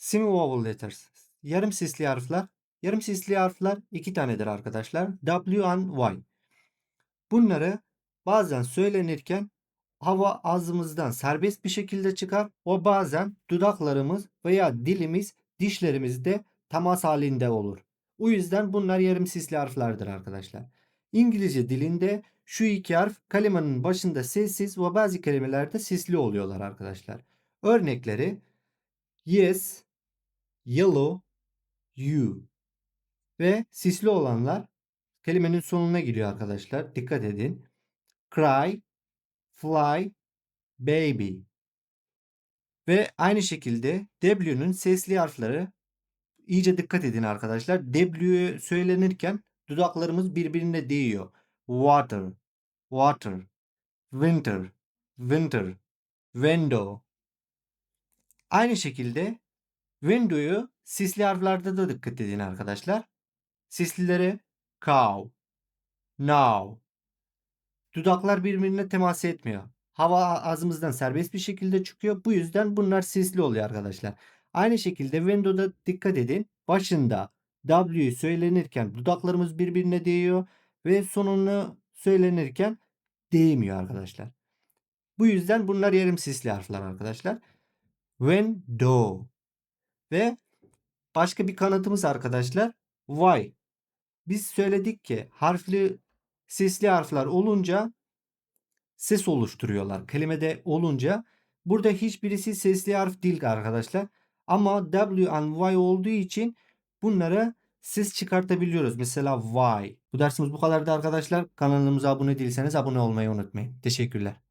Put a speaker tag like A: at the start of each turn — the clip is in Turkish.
A: Semi-vowel letters. Yarım sesli harfler. Yarım sesli harfler iki tanedir arkadaşlar. W and Y. Bunları bazen söylenirken hava ağzımızdan serbest bir şekilde çıkar. O bazen dudaklarımız veya dilimiz dişlerimizde temas halinde olur. O yüzden bunlar yarım sesli harflerdir arkadaşlar. İngilizce dilinde şu iki harf kelimenin başında sessiz ve bazı kelimelerde sesli oluyorlar arkadaşlar. Örnekleri yes, yellow, you ve sesli olanlar kelimenin sonuna giriyor arkadaşlar. Dikkat edin. Cry, fly, baby. Ve aynı şekilde W'nun sesli harfleri iyice dikkat edin arkadaşlar. W söylenirken dudaklarımız birbirine değiyor. Water, water, winter, winter, window. Aynı şekilde window'yu sesli harflerde de dikkat edin arkadaşlar. Seslilere cow, now. Dudaklar birbirine temas etmiyor. Hava ağzımızdan serbest bir şekilde çıkıyor. Bu yüzden bunlar sesli oluyor arkadaşlar. Aynı şekilde window'da dikkat edin. Başında W söylenirken dudaklarımız birbirine değiyor ve sonunu söylenirken değmiyor arkadaşlar. Bu yüzden bunlar yarım sesli harfler arkadaşlar. Window ve başka bir kanıtımız arkadaşlar Y. Biz söyledik ki harfli sesli harfler olunca ses oluşturuyorlar. Kelimede olunca burada hiçbirisi sesli harf değil arkadaşlar. Ama W and Y olduğu için bunlara ses çıkartabiliyoruz. Mesela Y. Bu dersimiz bu kadardı arkadaşlar. Kanalımıza abone değilseniz abone olmayı unutmayın. Teşekkürler.